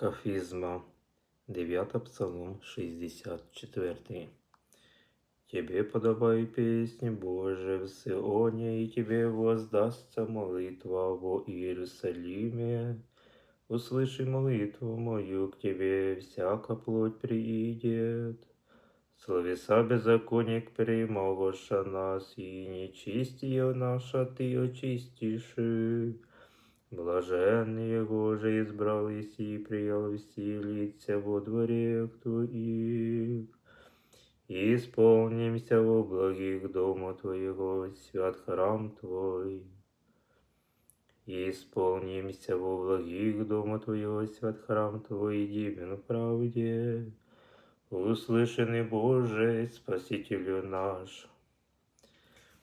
Кафизма. 9 Псалом 64. Тебе подобай песни, Боже, в Сионе, и Тебе воздастся молитва во Иерусалиме. Услыши молитву мою, к Тебе всяка плоть приидет. Словеса беззаконник примолоша нас, и нечистие наша Ты очистишь. Блаженный Его же избрались и приял вселиться во дворе Твоих. И исполнимся во благих дома Твоего, свят храм Твой. И исполнимся во благих дома Твоего, свят храм Твой, дивен в правде. Услышанный Боже, Спасителю наш,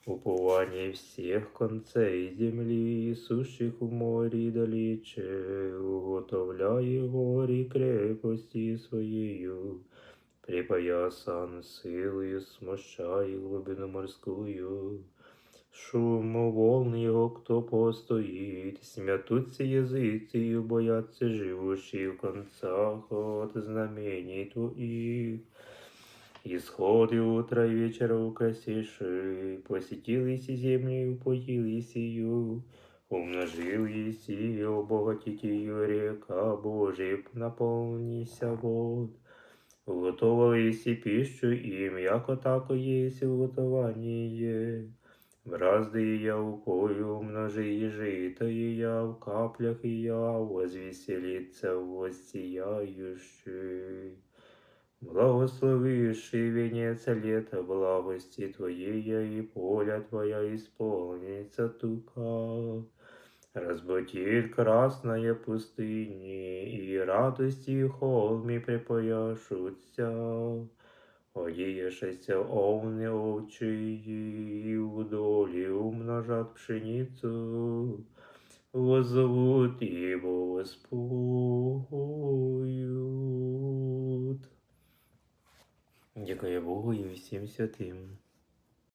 упование всех концей земли, сущих в море далече, уготовляй гори крепости своею, припоясан силою, смощай глубину морскую. Шуму волн его кто постоит, смятутся языцы и боятся живущие в концах от знамений твоих. Исходы утра и вечера украсишь, посетились и земли, и упоились ее, умножились и обогатить ее река Божия, наполнися вод. Уготовились и пищу им, яко тако есть уготование. Бразды я укою, умножи и жито, и я в каплях, и я возвеселится воссияющий. Благословивший венец лета благости Твоей, и поля Твоя исполнится тука. Разбудит красная пустыни, и радости холми припояшутся. Одієшеся овни овчиї, удолі умножат пшеницю, возовут его воспоют. Дякую Богу і всім святим.